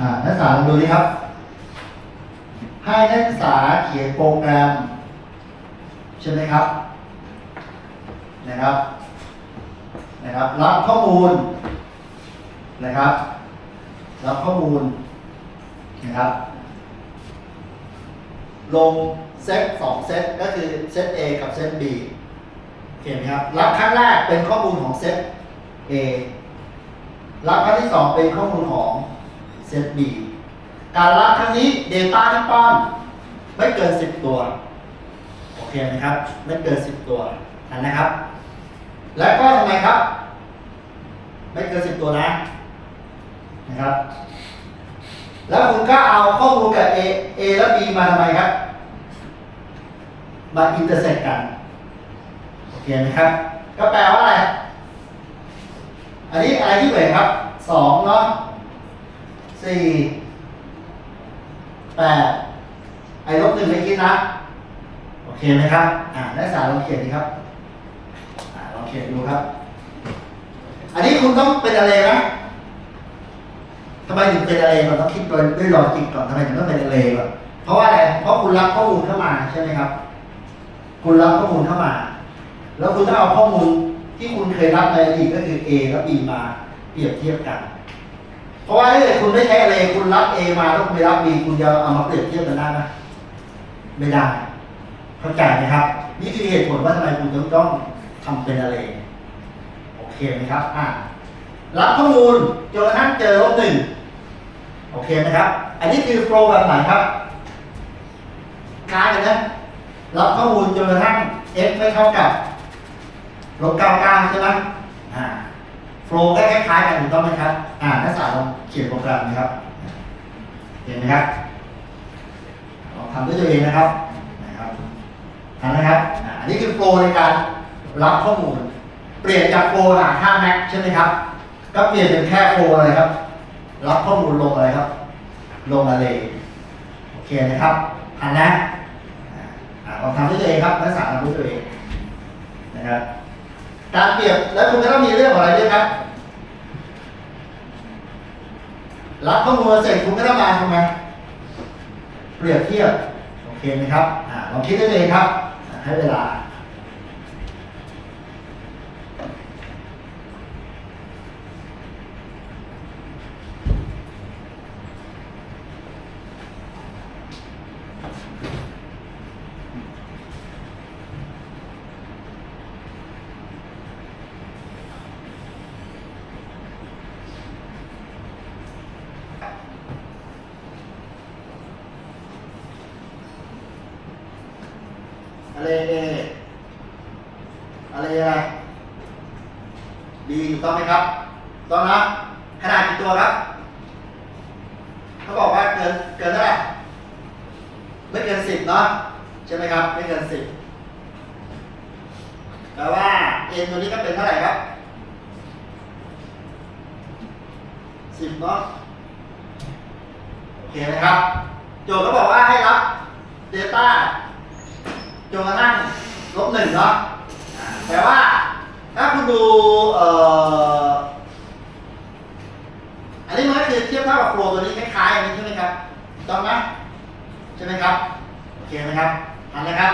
อ่านักศึกษาลองดูนี่ครับ ให้นักศึกษาเขียนโปรแกรม ใช่ไหมครับ นะครับ นะครับ รับข้อมูล นะครับ รับข้อมูล นะครับ ลงเซตสองเซตก็คือเซต A กับเซต B โอเคไหมครับ รับครั้งแรกเป็นข้อมูลของเซต A รับครั้งที่สองเป็นข้อมูลของ เซต B การรับครั้งนี้ Data ที่ป้อนไม่เกิน 10 ตัว โอเคไหมครับ ไม่เกิน 10 ตัวอันนะครับ แล้วก็ทำไมครับ ไม่เกิน 10 ตัวนะนะครับ แล้วคุณก็เอาข้อมูลกับ A A และ B มาทำไมครับ มาอินเตอร์เซ็กกัน โอเคไหมครับ ก็แปลว่าอะไร อันนี้อะไรที่เหมือนครับสองเนาะ สี่แปดไอ้ลบหนึ่งไม่คิดนะ โอเคไหมครับ อ่านักศึกษาลองเขียนดีครับ อ่าลองเขียนดูครับ อันนี้คุณต้องเป็นอะไรไหมทำไมถึงเป็นอะไรก่อนต้องคิดโดยด้วยลอจิกก่อนทำไมถึงต้องเป็นอะไรก่อนเพราะว่าอะไร เพราะคุณรับข้อมูลเข้ามาใช่ไหมครับ คุณรับข้อมูลเข้ามา แล้วคุณต้องเอาข้อมูลที่คุณเคยรับในอดีตก็คือ A และ B มาเปรียบเทียบกัน ราะว่าถ้าเกิดคุณไม่ใช้อะไรคุณรับ A มาแล้วคุณไปรับ B คุณจะเอามาเปรียบเทียบกันได้ไหมไม่ได้เข้าใจไหมครับ นี่คือเหตุผลว่าทำไมคุณต้องต้องทำเป็นอะไรโอเคไหมครับอะรับข้อมูลจนกระทั่งเจอลบหนึ่งโอเคไหมครับ อันนี้คือโปรแบบไหนครับคล้ายกันนะรับข้อมูลจนกระทั่ง x ไม่เท่ากับลบเก้าเก้าใช่ไหมอ่า ฟล์ก็คล้ายๆกันถูกต้องไหมครับ อ่านักศึกษาลองเขียนโปรแกรมนะครับ เห็นไหมครับลองทำด้วยตัวเองนะครับ นะครับทำนะครับอ,อันนี้คือโฟล์ในการรับข้อมูล เปลี่ยนจากโฟล์หาค่าแม็กใช่ไหมครับ ก็เปลี่ยนเป็นแค่โฟล์อะไรครับ รับข้อมูลลงอะไรครับ ลงอะไรโอเคนะครับทันนะอ่าลองทำด้วยตัวเองครับนักศึกษาทำด้วยตัวเองนะครับ การเปรียบแล้วคุณก็ต้องมีเรื่องอะไรด้วยครับ รับข้อมูลเสร็จคุณก็ต้องมาทำไมเปรียบเทียบโอเคไหมครับอลองคิดด้วยตัวเองครับ ให้เวลา อะไรเออะไรอะไรดีถูกต้องไหมครับถูกต้องนะขนาดกี่ตัวครับ เขาบอกว่าเกินเกินเท่าไหร่ไม่เกินสิบเนาะใช่ไหมครับ ไม่เกินสิบแปลว่าเอ็นตัวนี้ก็เป็นเท่าไหร่ครับ สิบเนาะโอเคไหมครับ โจทย์ก็บอกว่าให้รับ Data จนกระทั่งลบหนึ่งเนาะแปลว่า ถ้าคุณดูเอ่ออันนี้มันก็คือเทียบเท่ากับโปรตัวนี้คล้ายๆกันใช่ไหมครับถูกต้องไหมใช่ไหมครับ โอเคไหมครับทันนะครับ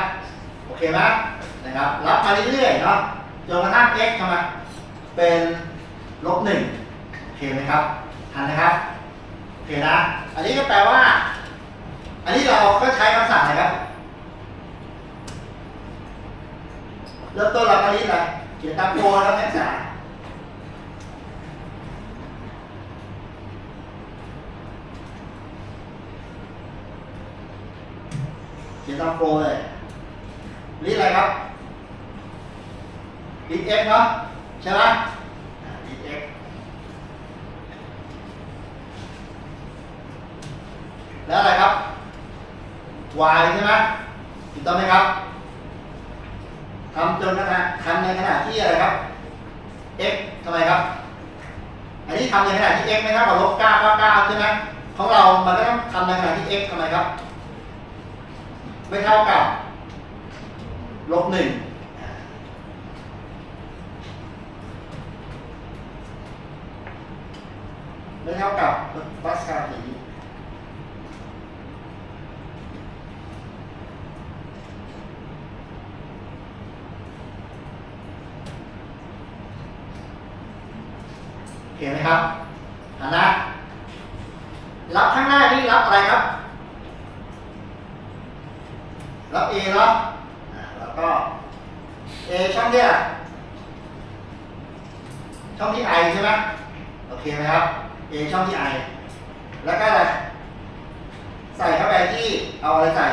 โอเคไหมนะครับ รับมาเรื่อยๆเนาะจนกระทั่ง x ทำไมเป็นลบหนึ่งโอเคไหมครับ ทันนะครับโอเคนะ อันนี้ก็แปลว่า อันนี้เราก็ใช้คำสั่งอะไรครับ เริ่มต้นเราก็รีบเลยเขียนตามโพลแล้วนักศึกษาเขียนตามโพลเลยรีดอะไรครับรีดเอ็กเนาะใช่ไหมอ่ารีดเอ็ก แล้วอะไรครับ y ใช่ไหมถูกต้องไหมครับทำจนขณะทำในขณะที่อะไรครับ x ทำไมครับ อันนี้ทำในขณะที่ x ไม่เท่ากับลบเก้าเก้าเก้าใช่ไหมของเรา มันก็ต้องทำในขณะที่ x ทำไมครับ ไม่เท่ากับลบหนึ่งไม่เท่ากับปัสกาลสี เคไหมครับอ่านนะรับข้างหน้านี่รับอะไรครับ รับ A เนาะอ่าแล้วก็ A ช่องเนี้ยช่องที่ I ใช่ไหมโอเคไหมครับ A ช่องที่ I แล้วก็อะไร ใส่เข้าไปที่เอาอะไรใส่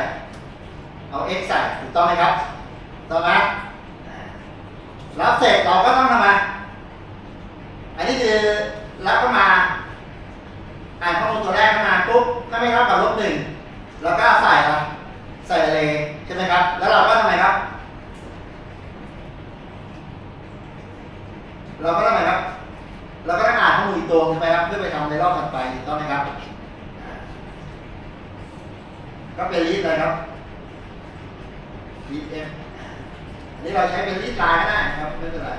เอา X ใส่ถูกต้องไหมครับต้องไหมารับเสร็จเราก็ต้องทำไม อันนี้คือรับเข้ามาอ่านข้อมูลตัวแรกเข้ามาปุ๊บถ้ไม่เท่ากับลบหนึ่งแล้วก็ใส่อะไรใส่อะไรใช่ไหมครับ แล้วเราก็ทำไมครับ เราก็ทำไมครับ เราก็ต้องอ่านข้อมูลอีกตัวใช่ไหมครับเพื่อไปทำในรอบถัดไปถูกต้องไหมครับ ก็เป็นลิสต์เลยครับลิสต์เอฟอันนี้เราใช้เป็นลิสต์ลายก็ได้ครับไม่เป็นไร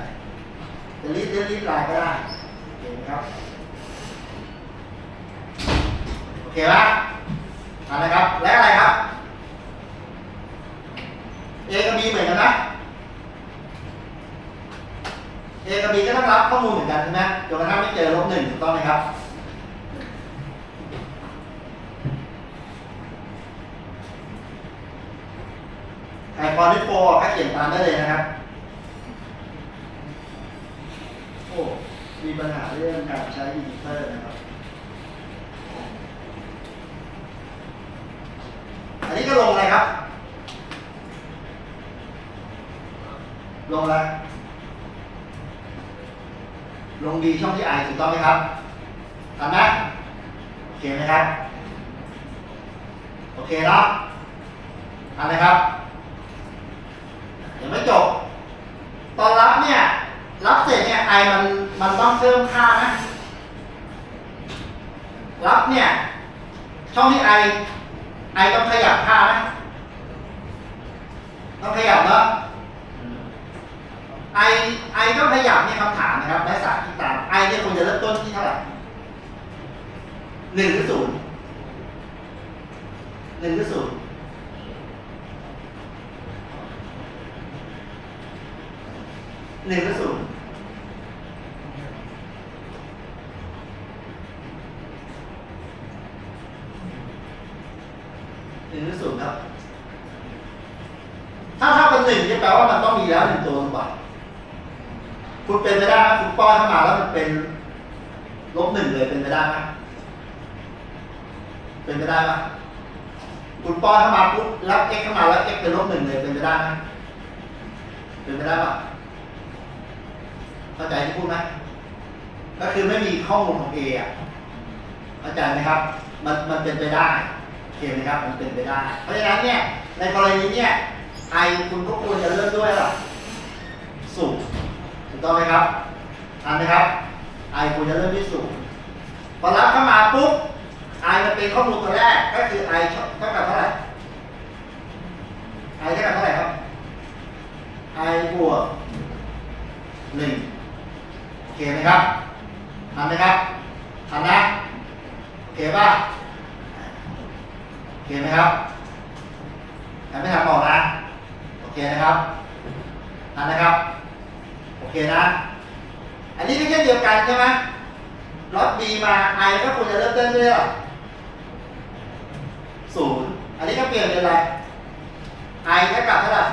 เป็นลิสต์หรือลิสต์ลายก็ได้โอเคไหมครับ โอเคปะอันนะครับ และอะไรครับ A กับ B เหมือนกันนะ A กับ B ก็ต้องรับข้อมูลเหมือนกันใช่ไหมจนกระทั่งไม่เจอลบหนึ่งถูกต้องไหมครับใครพอนิโฟก็เขียนตามได้เลยนะครับ ปัญหาเรื่องการใช้อินเตอร์นะครับอันนี้ก็ลงอะไรครับ ลงอะไรลงดีช่องที่ไอถูกต้องไหมครับทำไหมโอเคไหมครับ โอเคเนาะทำไหมครับยังไม่จบ ตอนรับเนี่ย รับเสร็จเนี่ยไอมัน มันต้องเพิ่มค่านะ รับเนี่ย ช่องที่ไอไอต้องขยับค่านะ ต้องขยับเนาะไอไอต้องขยับเนี่ยคำถามนะครับและสาที่ตามไอเนี่ยควรจะเริ่มต้นที่เท่าไหร่หนึ่งหรือศูนย์หนึ่งหรือศูนย์หนึ่งหรือศูนย์ นึ่งหรือศูนย์ครับ ถ้าเท่ากับหนึ่งจะแปลว่ามันต้องมีแล้วหนึ่งตัวถูกป่ะคุณเป็นไปได้ไหมคุณป้อนเข้ามาแล้วมันเป็นลบหนึ่งเลยเป็นไปได้ไหมเป็นไปได้ไหมคุณป้อนเข้ามาปุ๊บรับ x เข้ามาแล้ว x เป็นลบหนึ่งเลยเป็นไปได้ไหมเป็นไปได้ป่ะเข้าใจที่พูดไหมก็คือไม่มีข้อมูลของ A อะเข้าใจไหมครับ มันมันเป็นไปได้ โอเคไหมครับมันเป็นไปได้ เพราะฉะนั้นเนี่ยในกรณีเนี่ยไอคุณก็ควรจะเริ่มด้วยอะไรสูงถูกต้องไหมครับทันไหมครับไอควรจะเริ่มที่สูงพอรับเข้ามาปุ๊บไอมันเป็นข้อมูลตัวแรกก็คือไอเท่ากับเท่าไหร่ไอเท่ากับเท่าไหร่ครับไอบวกหนึ่งโอเคไหมครับทันไหมครับทันนะโอเคป่ะ เคไหมครับทันไม่ทันบอกนะ โอเคนะครับทันนะครับ โอเคนะ อันนี้ก็เช่นเดียวกันใช่ไหมรถดีมาไอก็ควรจะเริ่มต้นด้วยอะไรศูนย์อันนี้ก็เปลี่ยนเป็นอะไรไอเท่ากับเท่าไหร่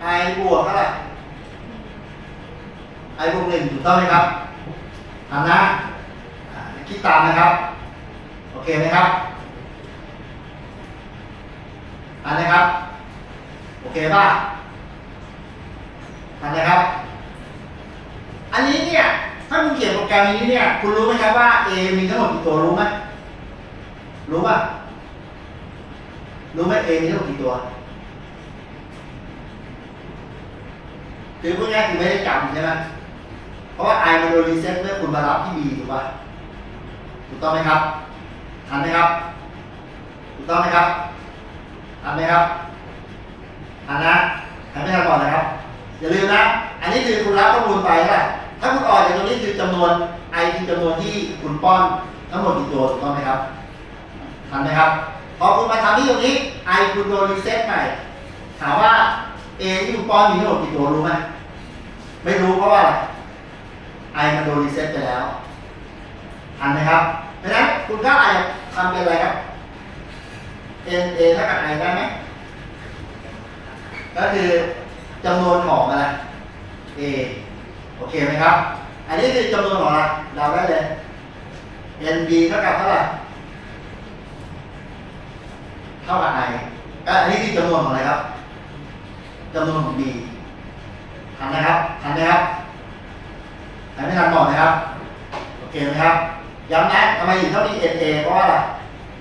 ไอบวกเท่าไหร่ไอบวกหนึ่งถูกต้องไหมครับทันนะคิดตามนะครับ โอเคไหมครับอันนะครับ โอเคป่ะอันนะครับ อันนี้เนี่ยถ้าคุณเขียนโปรแกรมนี้เนี่ยคุณรู้ไหมครับว่า A มีทั้งหมดกี่ตัวรู้ไหมรู้ป่ะรู้ไหม A มีทั้งหมดกี่ตัวคือพวกนี้คือไม่ได้จำใช่ไหมเพราะว่า I มันโดนรีเซ็ตเมื่อคุณมารับที่ B ถูกป่ะถูกต้องไหมครับ ทันไหมครับ ถูกต้องไหมครับทำไหมครับทำนนะทำไม่ทำก่อนนะครับ อย่าลืมนะ อันนี้คือคุณรับข้อมูลไปนะถ้าคุณออกจากตรงนี้คือจำนวนไอคือจำนวนที่คุณป้อนทั้งหมดกี่ตัวถูกต้องไหมครับทำไหมครับ พอคุณมาทำที่ตรงนี้ไอคุณโดนรีเซ็ตใหม่ ถามว่า A ที่คุณป้อนมีทั้งหมดกี่ตัวรู้ไหมไม่รู้เพราะว่าอะไรไอมันโดนรีเซ็ตไปแล้วทันไหมครับ เพราะฉะนั้นคุณก็อาจจะทำเป็นอะไรครับ n a เท่ากับ i ได้ไหมก็คือจำนวนของอะไร a โอเคไหมครับ อันนี้คือจำนวนของอะไรเดาได้เลย n b เท่ากับเท่าไหร่เท่ากับ i ก็อันนี้คือจำนวนของอะไรครับจำนวนของ b ทันนะครับทันไหมครับทันไม่ทันบอกนะครับ โอเคไหมครับ ย้ำนะทำไมถึงต้องมี n a เพราะว่าอะไร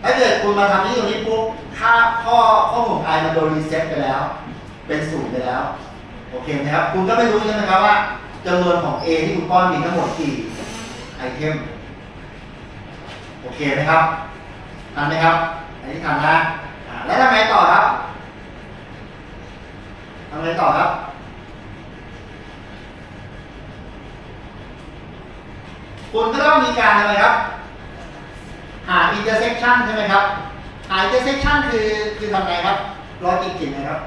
ถ้าเกิดคุณมาทำที่ตรงนี้ปุ๊บ ค่าข้อข้อมูลของ i มันโดนรีเซ็ตไปแล้ว เป็นศูนย์ไปแล้ว โอเคไหมครับ คุณก็ไม่รู้ใช่ไหมครับว่าจำนวนของ A ที่คุณป้อนมีทั้งหมดกี่ไอเทม โอเคไหมครับทันไหมครับ อันนี้ทันนะ แล้วทำไงต่อครับทำไงต่อครับ คุณก็ต้องมีการอะไรครับ หา intersection ใช่ไหมครับ หา intersection คือคือทำไงครับรอจิกจิงนะครับ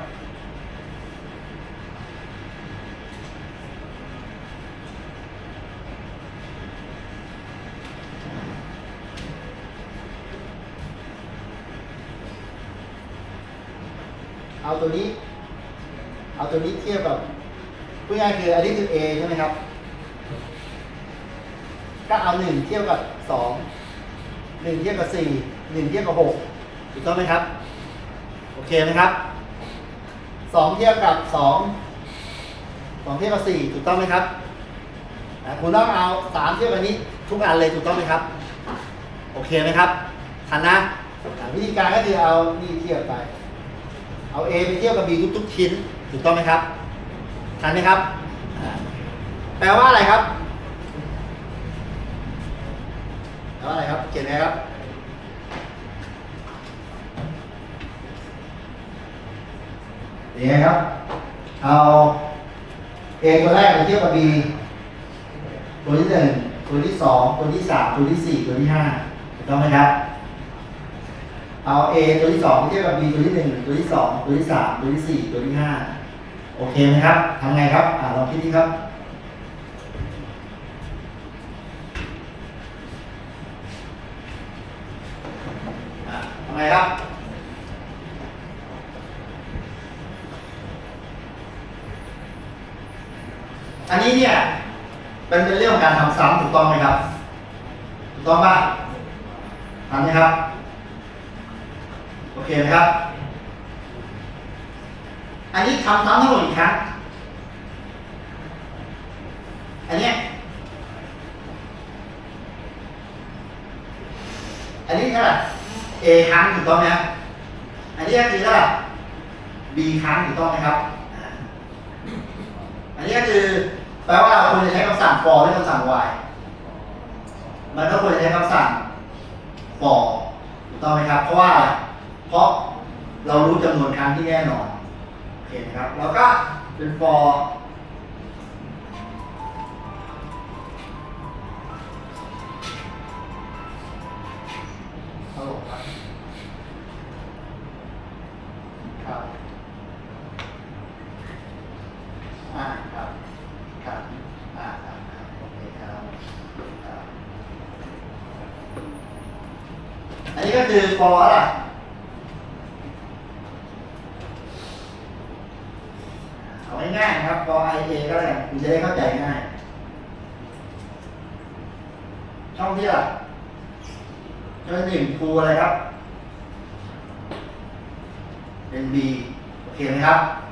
เอาตัวนี้ เอาตัวนี้เทียบกับพูดง่ายๆคืออันนี้คือ A ใช่ไหมครับ ก็เอาหนึ่งเทียบกับสองหนึ่งเทียบกับสี่หนึ่งเทียบกับหกถูกต้องไหมครับ โอเคไหมครับสองเทียบกับสองสองเทียบกับสี่ถูกต้องไหมครับคุณต้องเอาสามเทียบกับนี้ ทุกอันเลยถูกต้องไหมครับ โอเคไหมครับทันนะวิธีการก็คือเอานี่เทียบไป เอา A ไปเทียบกับ B ทุกๆชิ้น ถูกต้องไหมครับ ทันไหมครับ แปลว่าอะไรครับ แปลว่าอะไรครับ เขียนไงครับนี่ไงครับ เอา A ตัวแรกไปเทียบกับ B ตัวที่หนึ่งตัวที่สองตัวที่สามตัวที่สี่ตัวที่ห้าถูกต้องไหมครับ เอา A ตัวที่สองไปเทียบกับ B ตัวที่หนึ่งตัวที่สองตัวที่สามตัวที่สี่ตัวที่ห้าโอเคไหมครับทำไงครับอ่าลองคิดดีครับ อะทำไงครับ อันนี้เนี่ยเป็นเป็นเรื่องของการทำซ้ำถูกต้องไหมครับ ถูกต้องป่ะทำไหมครับ โอเคไหมครับ อันนี้ทำซ้ำทั้งหมดอีกครั้งอันเนี้ยอันนี้เท่าไหร่ A ครั้งถูกต้องไหมครับ อันนี้ก็คือเท่าไหร่ B ครั้งถูกต้องไหมครับ อันนี้ก็คือ แปลว่าเราควรจะใช้คำสั่ง for หรือคำสั่ง while มันก็ควรจะใช้คำสั่ง for ถูกต้องไหมครับ เพราะว่าอะไรเพราะเรารู้จำนวนครั้งที่แน่นอนโอเคนะครับแล้วก็เป็น for ช่องที่อะช่องที่หนึ่งครูอะไรครับ เป็น B โอเคไหมครับ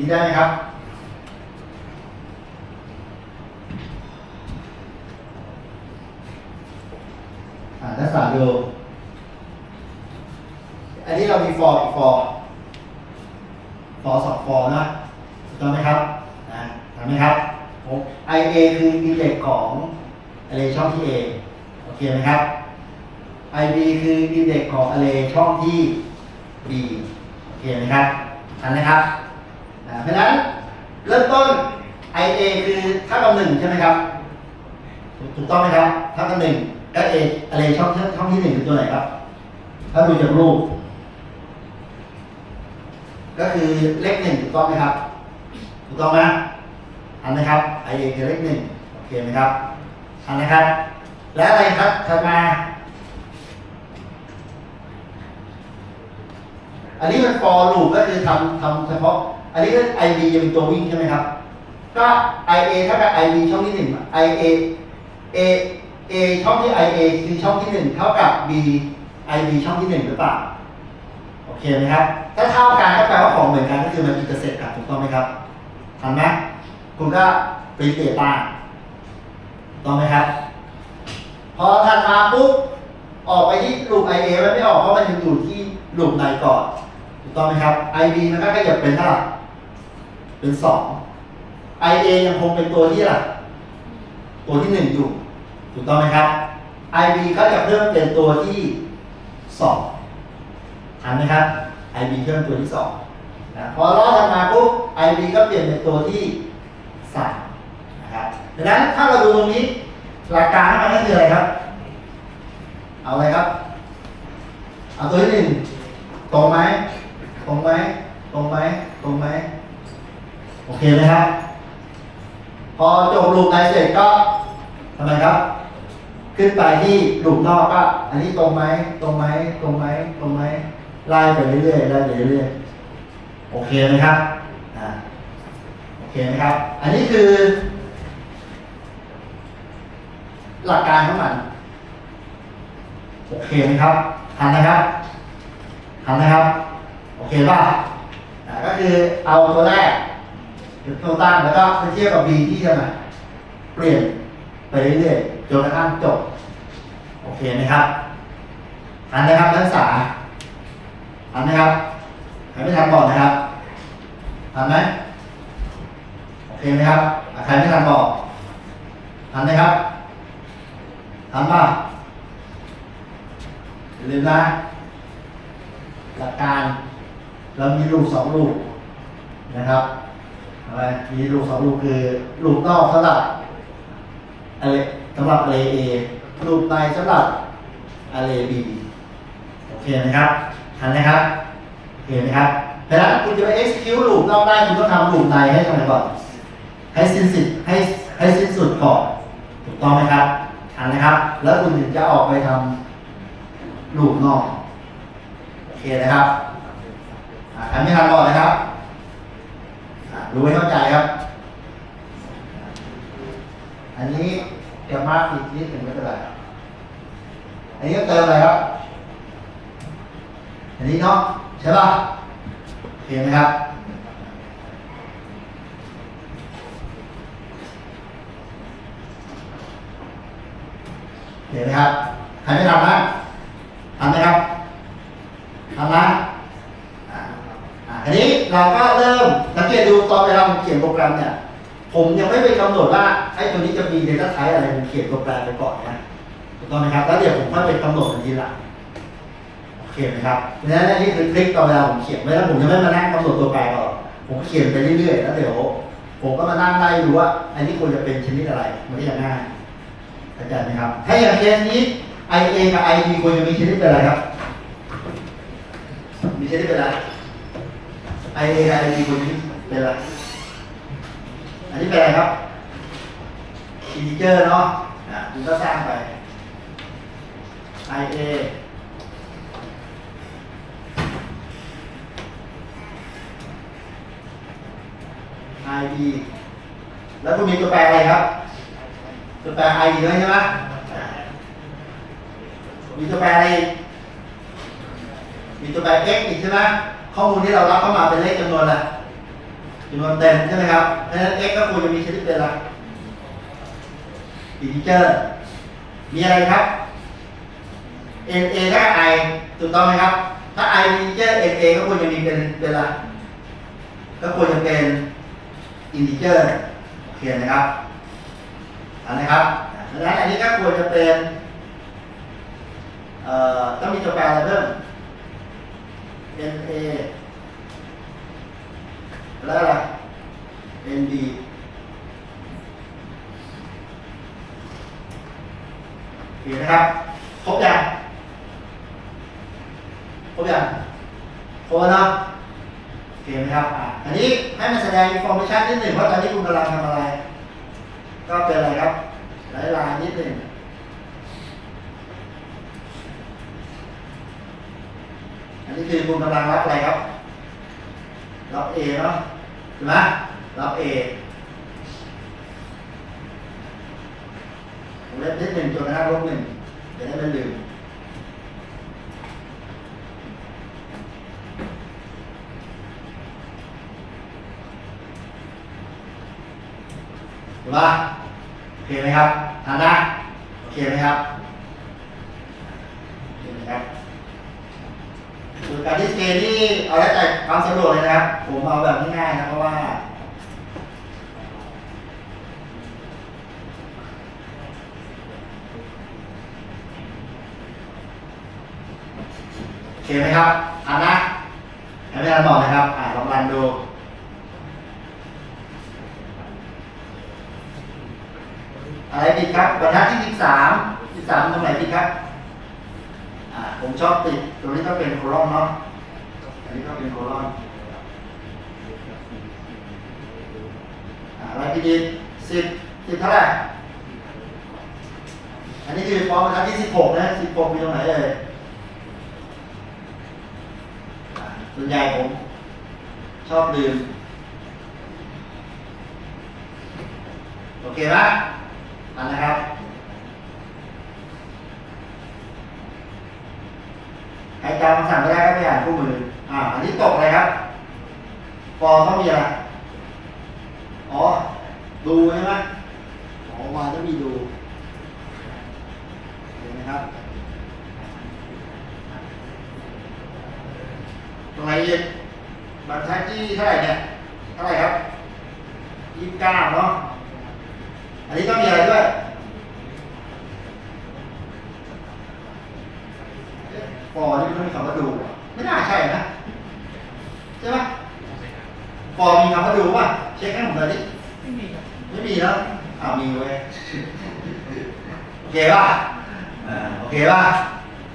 นี่ได้ไหมครับ อ่านักศึกษาดู อันนี้เรามีฟอร์กี่ฟอร์ฟอร์สองฟอร์นะถูกต้องไหมครับนะทำไหมครับผม IA คืออินเด็กซ์ของอะไรช่องที่ A โอเคไหมครับ IB คืออินเด็กซ์ของอะไรช่องที่ B โอเคไหมครับทันนะครับ เพราะฉะนั้นเริ่มต้น IA คือเท่ากับหนึ่งใช่ไหมครับ ถูกถูกต้องไหมครับเท่ากับหนึ่งก็ A อะไรช่องช่องที่หนึ่งคือตัวไหนครับ ถ้าดูจากรูป ก็คือเลขหนึ่งถูกต้องไหมครับ ถูกต้องไหมอันนะครับ IA คือเลขหนึ่งโอเคไหมครับอันนะครับ และอะไรครับถัดมา อันนี้มัน for loop ก็คือทำทำเฉพาะ อันนี้ก็ id ยังเป็นตัววิ่งใช่ไหมครับ ก็ ia เท่ากับ id ช่องที่หนึ่ง ia a a ช่องที่ ia คือช่องที่หนึ่งเท่ากับ b id ช่องที่หนึ่งหรือเปล่า โอเคไหมครับ ถ้าเท่ากันก็แปลว่าของเหมือนกันก็คือมันอินเตอร์เซ็ตกันถูกต้องไหมครับทันไหมคุณก็ปรินเตตาต้องไหมครับ พอถัดมาปุ๊บออกไปที่ลูป IA มันไม่ออกเพราะมันยังอยู่ที่ลูปในก่อนถูกต้องไหมครับ IB มันก็ขยับเป็นเท่าไหร่ เป็นสอง IA ยังคงเป็นตัวที่อะไรตัวที่หนึ่งอยู่ ถูกต้องไหมครับ IB ก็จะเพิ่มเป็นตัวที่สองทันไหมครับ IB เพิ่มตัวที่สองนะพอรอดถัดมาปุ๊บ IB ก็เปลี่ยนเป็นตัวที่สามนะครับดังนั้นถ้าเราดูตรงนี้หลักการมันก็คืออะไรครับ เอาอะไรครับ เอาตัวที่หนึ่งตรงไหมตรงไหมตรงไหมตรงไหม โอเคไหมครับพอจบลูปในเสร็จก็ทำไมครับ ขึ้นไปที่ลูปนอกก็อันนี้ตรงไหมตรงไหมตรงไหมตรงไหมไล่ไปเรื่อยๆไล่ไปเรื่อยๆโอเคไหมครับอ่าโอเคไหมครับ อันนี้คือ หลักการของมันโอเคไหมครับทันนะครับทันนะครับ โอเคป่ะอ่าก็คือเอาตัวแรก เป็นตัวตั้งแล้วก็ไปเทียบกับ B ที่จะมาเปลี่ยนไปเรื่อยๆจนกระทั่งจบ โอเคไหมครับทันนะครับนักศึกษาทันนะครับใครไม่ทันบอกนะครับทันไหมโอเคไหมครับใครไม่ทันบอกทันไหมครับทันป่ะอย่าลืมนะหลักการเรามีลูกสองลูกนะครับ อะไรมีลูกสองลูกคือลูกนอกสำหรับอะไรสำหรับอะไรเอลูกในสำหรับอะไรบีโอเคไหมครับทันนะครับโอเคไหมครับเพราะฉะนั้นคุณจะไป execute ลูกนอกได้คุณต้องทำลูกในให้ทำไมก่อนให้สิ้นสุดให้ให้สิ้นสุดก่อนถูกต้องไหมครับทันนะครับ แล้วคุณถึงจะออกไปทำลูกนอกโอเคนะครับอ่าใครไม่ทันบอกนะครับ รู้ให้เข้าใจครับ อันนี้จะมากอีกนิดหนึ่งไม่เป็นไร อันนี้ก็เติมอะไรครับ อันนี้เนาะใช่ป่ะโอเคไหมครับ เห็นไหมครับ ใครไม่ทำนะทำไหมครับทำนะ อ่าทีนี้เราก็เริ่มสังเกตดูตอนเวลาผมเขียนโปรแกรมเนี่ย ผมยังไม่ไปกำหนดว่าไอ้ตัวนี้จะมี Data Type อะไรผมเขียนโปรแกรมไปก่อนนะถูกต้องไหมครับ แล้วเดี๋ยวผมค่อยไปกำหนดมันทีหลังโอเคไหมครับเพราะฉะนั้นนี่คือทริคตอนเวลาผมเขียนไม่แล้วผมจะไม่มานั่งกำหนดตัวแปรก่อนผมเขียนไปเรื่อยๆแล้วเดี๋ยวผมก็มานั่งไล่ดูว่าอันนี้ควรจะเป็นชนิดอะไร มันก็จะง่ายเข้าใจไหมครับ ถ้าอย่างเคสนี้ I A กับ I B ควรจะมีชนิดเป็นอะไรครับ มีชนิดเป็นอะไร I A กับ I B ควรจะมีเป็นอะไร อันนี้เป็นอะไรครับอินทิเจอร์เนาะอะคุณก็สร้างไป I A I B แล้วคุณมีตัวแปรอะไรครับ ตัวแปร i ด้วยใช่ไหมมีตัวแปรอะไรอีมีตัวแปร x อีกใช่ไหม ข้อมูลที่เรารับเข้ามาเป็นเลขจำนวนอะไรจำนวนเต็มใช่ไหมครับเพราะฉะนั้น x ก็ควรจะมีชนิดเป็นอะไรอินเจอร์มีอะไรครับ n a ถ้า i ถูกต้องไหมครับ ถ้า i เป็นอินเจอร์ n a ก็ควรจะมีเป็นเป็นอะไรก็ควรจะเป็นอินทิเจอร์โอเคนะครับอันนะครับดังนั้นอันนี้ก็ควรจะเป็น เอ่อต้องมีตัวแปรอะไรเพิ่ม n a แล้วอะไร n b โอเคนะครับ ครบยังครบยังครบแล้วเนาะโอเคไหมครับอะอันนี้ให้มันแสดง information นิดหนึ่งว่าตอนนี้คุณกำลังทำอะไร ก็เป็นอะไรครับลายลายนิดหนึ่ง นนี้คือคุณกำลังรับอะไรครับ รับ A เนาะใช่ไหมรับ A ผมเล็บนิดหนึ่งจนกระทั่งลบหนึ่งเดี๋ยวให้มันลืมถูกปะโอเคไหมครับทานนะโอเคไหมครับโอเคไหมครับ การดิสเพย์นี่เอาแล้วแต่ความสะดวกเลยนะครับ ผมเอาแบบง่ายๆนะเพราะว่าโอเคไหมครับอ่านนะให้ไม่ทันบอกนะครับ อ่าลองรันดูอะไรผิดครับบรรทัดที่ 13 13 ตรงไหนผิดครับ ผมชอบติดตรงนี้ก็เป็นโคลอนเนาะ อันนี้ก็เป็นโคลอนอะไรพี่ดีสิบสิบเท่าไหร่ อันนี้คือฟอร์มบรรทัดที่สิบหกนะสิบหกมีตรงไหนเอ่ยส่วนใหญ่ผมชอบลืมโอเคไหมอันนะครับ ใครจำคำสั่งไม่ได้ก็ไปอ่านคู่มือ อ่า อันนี้ตกอะไรครับฟอเขามีอะไร อ๋อ ดูใช่ไหมอ๋อวาต้องมีดูเห็นไหมครับตรงไหนอีกบรรทัดที่เท่าไหร่เนี่ย เท่าไหร่ครับยี่สิบเก้าเนาะ อันนี้ต้องมีอะไรด้วย ฟอร์นี่มันมีคำว่าดู ไม่น่าใช่นะ ใช่ไหมฟอร์มีคำว่าดูป่ะเช็คให้ผมหน่อยดิไม่มีครับไม่มีแล้วอ้าวมีเว้ยโอเคป่ะอ่าโอเคป่ะ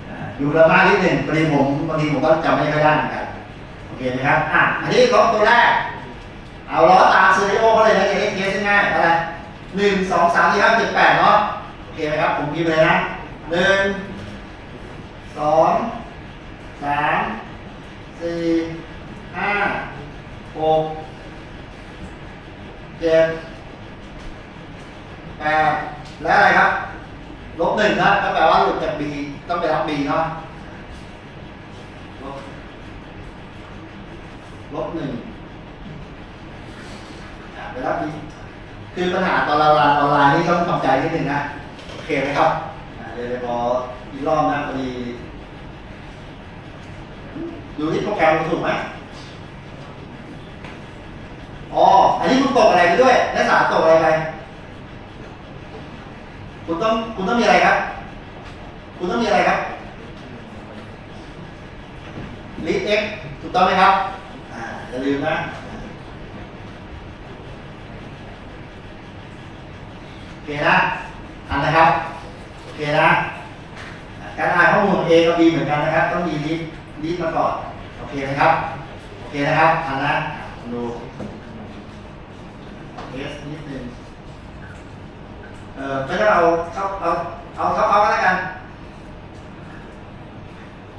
อ่าดูแล้วมากนิดหนึ่งพอดีผมบางทีผมก็จำไม่ค่อยได้เหมือนกันโอเคไหมครับอะอันนี้ลบตัวแรก เอาล้อตามซีรีโอเขาเลยนะจะได้เคสง่ายๆอะไรหนึ่งสองสามสี่ห้าเจ็ดแปดเนาะโอเคไหมครับ ผมพิมพ์เลยนะหนึ่ง สองสามสี่ห้าหกเจ็ดแปดและอะไรครับ ลบหนึ่งนะก็แปลว่าหลุดจาก B ต้องไปรับ B เนาะลบลบหนึ่งไปรับ B คือปัญหาตอนเราเรียนออนไลน์นี่ต้องทำใจนิดหนึ่งนะ โอเคไหมครับเดี๋ยวพออีกรอบนะพอดี ดูที่โปรแกรมถูกไหมอ๋อ อันนี้คุณตกอะไรไปด้วย นักศึกษาตกอะไรไป คุณต้อง คุณต้องมีอะไรครับ คุณต้องมีอะไรครับลิส x ถูกต้องไหมครับ อ่า อย่าลืมนะ โอเคนะอันนะครับ โอเคนะ การอ่านข้อมูลของกับ B เหมือนกันนะครับ ต้องมีลิส ลิสมาก่อนโอเคนะครับ โอเคนะครับอันนะดูเทสนิดนึงเออไม่ต้องเอาเข้าเอาเอาเข้าเอาก็แล้วกัน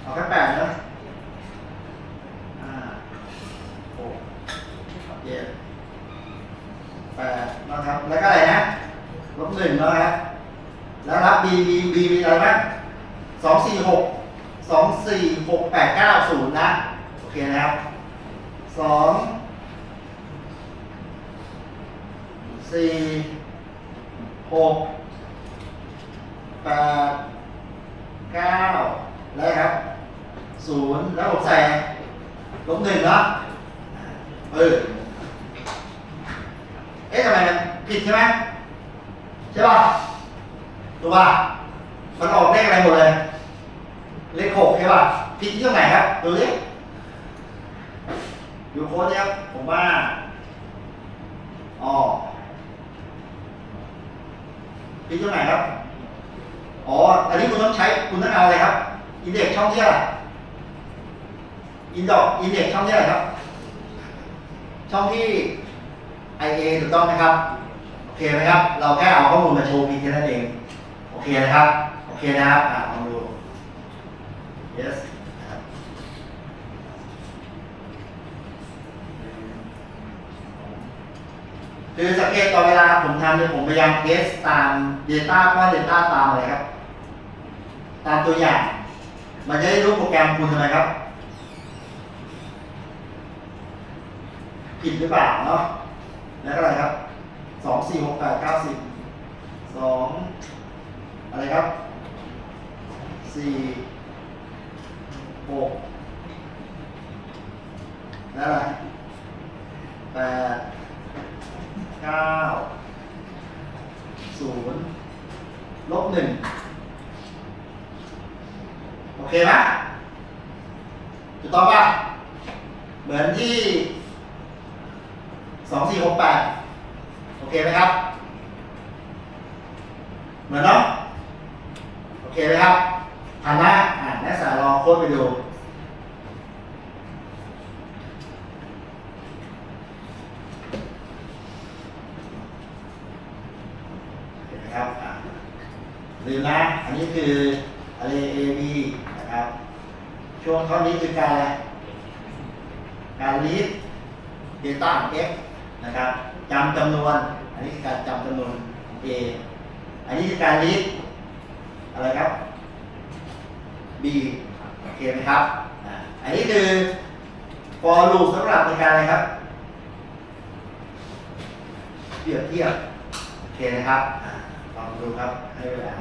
เอาแค่แปดนะอ่าหกเจ็ดแปดนะครับ แล้วก็อะไรนะลบหนึ่งนะครับแล้วรับ B B B มีอะไรบ้างสองสี่หก สองสี่หกแปดเก้าศูนย์นะ โอเคนะครับสองสี่หกแปดเก้าแล้วครับศูนย์แล้วผมใส่ลบหนึ่งเนาะเออเอ๊ะทำไมมันผิดใช่ไหมใช่ป่ะถูกป่ะมันออกเลขอะไรหมดเลย เลขหกใช่ป่ะผิดที่ตรงไหนครับดูดิดูโค้ดเนี่ยครับผมว่าอ๋อผิดตรงไหนครับอ๋ออันนี้คุณต้องใช้คุณต้องเอาอะไรครับอินเด็กช่องที่อะไรอินดอกอินเด็กช่องที่อะไรครับ ช่องที่ IA ถูกต้องไหมครับโอเคไหมครับ เราแค่เอาข้อมูลมาโชว์พียงแค่นั้นเอง โอเคนะครับ โอเคนะครับอ่าลองดู yes นะครับคือสังเกตตอนเวลาผมทำเนี่ยผมพยายามเทสตาม Data เพราะว่า Data ตามอะไรครับ ตามตัวอย่าง มันจะได้รู้โปรแกรมคุณทำไมครับ ผิดหรือเปล่าเนาะแล้วก็อะไรครับสองสี่หกแปดเก้าสิบสองอะไรครับสี่ หกแล้วอะไรแปดเก้าศูนย์ลบหนึ่งโอเคไหมถูกต้องป่ะ เหมือนที่สองสี่หกแปดโอเคไหมครับ เหมือนเนาะโอเคไหมครับ ทันนะอ่านนักศึกษาลองโค้ดไปดูเห็นไหมครับอะลืมนะ อันนี้คือ array A B นะครับ ช่วงท่อนี้คือการอะไรการ read data ของ x นะครับจำจำนวน อันนี้คือการจำจำนวน a อันนี้คือการ read อะไรครับ b โอเคไหมครับ อันนี้คือ for loop สำหรับในการอะไรครับ เปรียบเทียบ โอเคนะครับลองดูครับ ให้เวลา